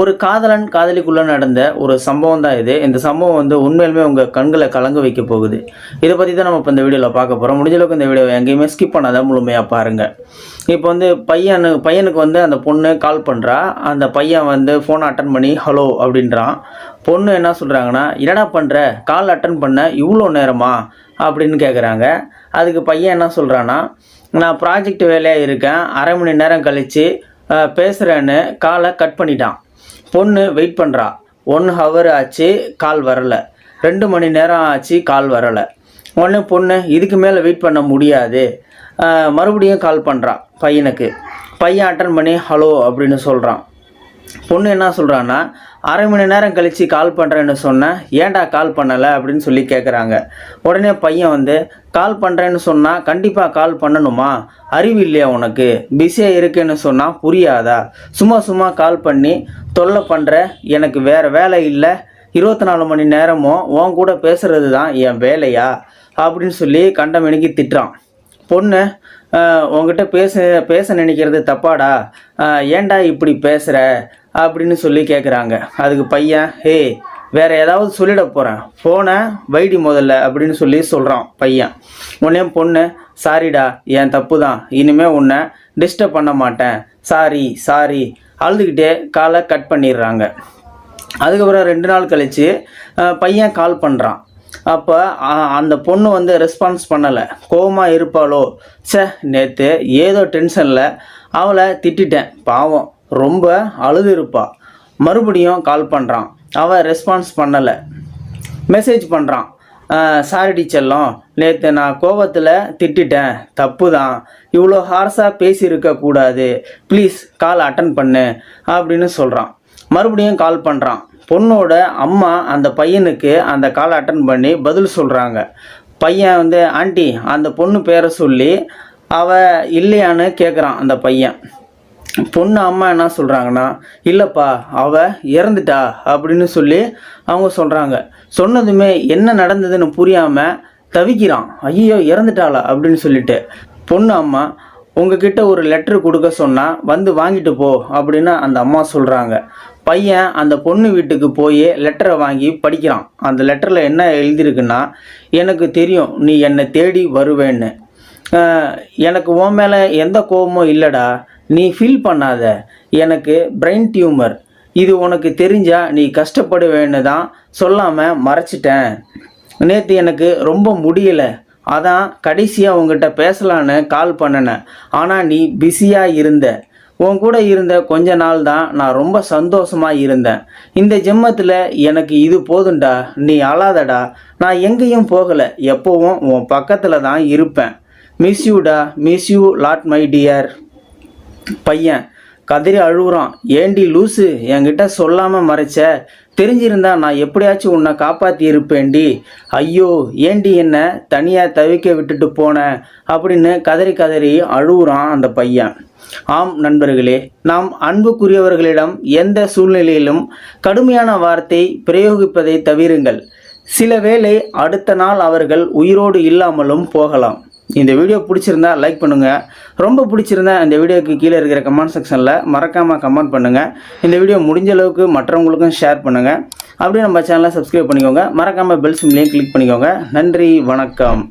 ஒரு காதலன் காதலிக்குள்ள நடந்த ஒரு சம்பவம் தான் இது. இந்த சம்பவம் வந்து உண்மையிலுமே உங்கள் கண்களை கலங்க வைக்க போகுது. இதை பற்றி தான் நம்ம இப்போ இந்த வீடியோவில் பார்க்க போகிறோம் முடிஞ்சளவுக்கு இந்த வீடியோவை எங்கேயுமே ஸ்கிப் பண்ணாத முழுமையாக பாருங்கள் இப்போ வந்து பையனு பையனுக்கு வந்து அந்த பொண்ணு கால் பண்ணுறா அந்த பையன் வந்து ஃபோனை அட்டன் பண்ணி ஹலோ அப்படின்றான். பொண்ணு என்ன சொல்கிறாங்கன்னா என்னடா பண்ணுற கால் அட்டன் பண்ண? இவ்வளோ நேரமா? அப்படின்னு கேட்குறாங்க அதுக்கு பையன் என்ன சொல்கிறான்னா நான் ப்ராஜெக்ட் வேலையாக இருக்கேன். அரை மணி நேரம் கழித்து பேசுகிறேன்னு காலை கட் பண்ணிட்டான். பொண்ணு வெயிட் பண்ணுறா ஒன் ஹவர் ஆச்சு கால் வரலை. ரெண்டு மணி நேரம் ஆச்சு கால் வரலை. உடனே பொண்ணு இதுக்கு மேலே வெயிட் பண்ண முடியாது. மறுபடியும் கால் பண்ணுறான் பையனுக்கு. பையன் அட்டன் பண்ணி ஹலோ அப்படின்னு சொல்கிறான் பொண்ணு என்ன சொல்கிறான்னா அரை மணி நேரம் கழித்து கால் பண்ணுறேன்னு சொன்னேன் ஏன்டா கால் பண்ணலை? அப்படின்னு சொல்லி கேட்குறாங்க உடனே பையன் வந்து கால் பண்ணுறேன்னு சொன்னால் கண்டிப்பாக கால் பண்ணணுமா? அறிவு இல்லையா உனக்கு? பிஸியாக இருக்குன்னு சொன்னால் புரியாதா? சும்மா சும்மா கால் பண்ணி தொல்லை பண்ணுற எனக்கு வேறு வேலை இல்லை. இருபத்தி நாலு மணி நேரமும் உன் கூட பேசுகிறது தான் என் வேலையா? அப்படின்னு சொல்லி கண்டமணிக்கு திட்டுறான். பொண்ணு உங்ககிட்ட உன்கிட்ட பேச பேச நினைக்கிறது தப்பாடா? ஏண்டா ஏன்டா இப்படி பேசுகிற அப்படின்னு சொல்லி கேட்குறாங்க அதுக்கு பையன் ஹே வேற ஏதாவது சொல்லிட போகிறேன் ஃபோனை வைடி முதல்ல அப்படின்னு சொல்லி சொல்கிறான் பையன். உடனே பொண்ணு சாரிடா என் தப்பு தான் இனிமேல் உன்னை டிஸ்டர்ப் பண்ண மாட்டேன். சாரி சாரி அழுதுகிட்டே காலை கட் பண்ணிடுறாங்க. அதுக்கப்புறம் ரெண்டு நாள் கழித்து பையன் கால் பண்ணுறான் அப்போ அந்த பொண்ணு வந்து ரெஸ்பான்ஸ் பண்ணலை. கோவமாக இருப்பாளோ? சே நேற்று ஏதோ டென்ஷனில் அவளை திட்டிட்டேன் பாவம். ரொம்ப அழுது இருப்பா மறுபடியும் கால் பண்ணுறான் அவள் ரெஸ்பான்ஸ் பண்ணலை. மெசேஜ் பண்ணுறான் சாரிடி செல்லம். நேற்று நான் கோவத்தில் திட்டிட்டேன். தப்பு தான் இவ்வளோ ஹார்ஸாக பேசியிருக்க கூடாது. ப்ளீஸ் கால் அட்டன் பண்ணு. அப்படின்னு சொல்கிறான் மறுபடியும் கால் பண்ணுறான் பொண்ணோட அம்மா அந்த பையனுக்கு அந்த கால் அட்டன் பண்ணி பதில் சொல்கிறாங்க பையன் வந்து ஆண்டி அந்த பொண்ணு பேரை சொல்லி அவ இல்லையான்னு கேட்குறான் அந்த பையன். பொண்ணு அம்மா என்ன சொல்கிறாங்கன்னா இல்லைப்பா அவ இறந்துட்டா அப்படின்னு சொல்லி அவங்க சொல்கிறாங்க சொன்னதுமே என்ன நடந்ததுன்னு புரியாமல் தவிக்கிறான். ஐயோ இறந்துட்டாளா? அப்படின்னு சொல்லிட்டு. பொண்ணு அம்மா உங்ககிட்ட ஒரு லெட்ரு கொடுக்க சொன்னால் வந்து வாங்கிட்டு போ அப்படின்னு அந்த அம்மா சொல்கிறாங்க பையன் அந்த பொண்ணு வீட்டுக்கு போய் லெட்டரை வாங்கி படிக்கிறான். அந்த லெட்டரில் என்ன எழுதியிருக்குன்னா எனக்கு தெரியும் நீ என்னை தேடி வருவேன்னு. எனக்கு உன் மேலே எந்த கோபமும் இல்லைடா. நீ ஃபீல் பண்ணாத. எனக்கு பிரெயின் டியூமர் இது உனக்கு தெரிஞ்சா நீ கஷ்டப்படுவேன்னு தான் சொல்லாமல் மறைச்சிட்டேன். நேற்று எனக்கு ரொம்ப முடியலை. அதான் கடைசியாக உங்ககிட்ட பேசலான்னு கால் பண்ணினேன். ஆனால் நீ பிஸியாக இருந்த. உன் கூட இருந்த கொஞ்ச நாள் தான் நான் ரொம்ப சந்தோஷமாக இருந்தேன். இந்த ஜிம்மத்தில் எனக்கு இது போதுண்டா நீ அழாதடா. நான் எங்கேயும் போகலை. எப்போவும் உன் பக்கத்தில் தான் இருப்பேன் miss யூடா miss you lot my dear பையன் கதறி அழுகுறான். ஏண்டி லூசு என்கிட்ட சொல்லாமல் மறைச்ச? தெரிஞ்சிருந்தா நான் எப்படியாச்சும் உன்னை காப்பாற்றி இருப்பேன்டி. ஐயோ ஏண்டி என்ன தனியாக தவிக்க விட்டுட்டு போனேன் அப்படின்னு கதறி கதறி அழுகுறான் அந்த பையன். ஆம் நண்பர்களே நாம் அன்புக்குரியவர்களிடம் எந்த சூழ்நிலையிலும் கடுமையான வார்த்தை பிரயோகிப்பதை தவிருங்கள். சில வேளை அடுத்த நாள் அவர்கள் உயிரோடு இல்லாமலும் போகலாம். இந்த வீடியோ பிடிச்சிருந்தா லைக் பண்ணுங்கள் ரொம்ப பிடிச்சிருந்தா இந்த வீடியோக்கு கீழே இருக்கிற கமெண்ட் செக்ஷனில் மறக்காமல் கமெண்ட் பண்ணுங்கள் இந்த வீடியோ முடிஞ்ச அளவுக்கு மற்றவங்களுக்கும் ஷேர் பண்ணுங்கள் அப்படியே நம்ம சேனலை சப்ஸ்கிரைப் பண்ணிக்கோங்க. மறக்காமல் பெல் சிம்லையும் கிளிக் பண்ணிக்கோங்க. நன்றி வணக்கம்.